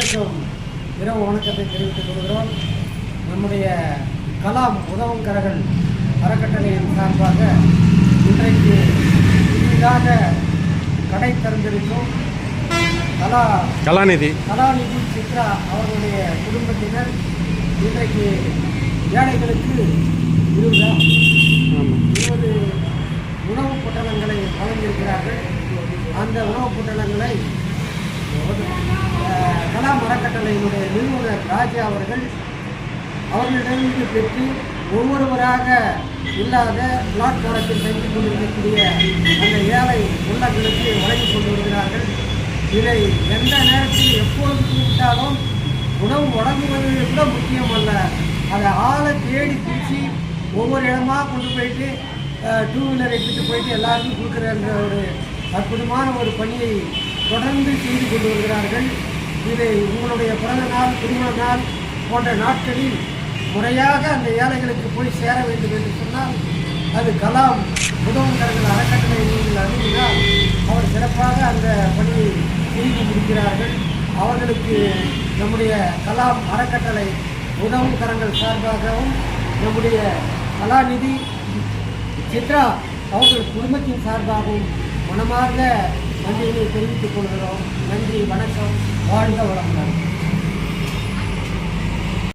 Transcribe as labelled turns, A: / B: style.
A: அனைவருக்கும் இரவு வணக்கத்தை தெரிவித்துக் கொள்கிறோம். நம்முடைய கலாம் உதவும் கரகள் அறக்கட்டளையின் சார்பாக இன்றைக்கு புதிதாக கடை திறந்திருக்கும் கலா
B: கலாநிதி.
A: கலாநிதி சித்ரா அவர்களுடைய குடும்பத்தினர் இன்றைக்கு ஏழைகளுக்கு இருபது இருபது உணவுப் பொட்டலங்களை வழங்கியிருக்கிறார்கள். அந்த உணவுப் பொட்டலங்களை கலா கலாம் அறக்கட்டளையினுடைய நிறுவனர் ராஜா அவர்கள் அவர்களிடமிருந்து பெற்று ஒவ்வொருவராக இல்லாத பிளாட்பாரத்தில் தங்கி கொண்டிருக்கக்கூடிய அந்த ஏழை உள்ளங்களுக்கு வழங்கி கொண்டு வருகிறார்கள். இதை எந்த நேரத்தில் எப்போது கூப்பிட்டாலும் உணவு வழங்குவது கூட முக்கியம் அல்ல அதை ஆளை தேடி பிடிச்சி ஒவ்வொரு இடமா கொண்டு போயிட்டு டூ வீலர் எடுத்துகிட்டு போயிட்டு எல்லாருக்கும் கொடுக்குறன்ற ஒரு அற்புதமான ஒரு பணியை தொடர்ந்து செய்து கொண்டு வருகிறார்கள். இதை உங்களுடைய பிறந்த நாள் திருமண நாள் போன்ற நாட்களில் முறையாக அந்த ஏழைகளுக்கு போய் சேர வேண்டும் என்று சொன்னால் அது கலாம் உதவுகிறார்கள் அறக்கட்டளை நீங்கள் அணுகினால் அவர் சிறப்பாக அந்த பணியை செய்து முடிக்கிறார்கள். அவர்களுக்கு நம்முடைய கலாம் அறக்கட்டளை உதவும் கரங்கள் சார்பாகவும் நம்முடைய கலாநிதி சித்ரா அவர்கள் குடும்பத்தின் சார்பாகவும் மனமார்ந்த நன்றிகளை தெரிவித்துக் கொள்கிறோம். நன்றி வணக்கம். வாழ்க வளமுடன்.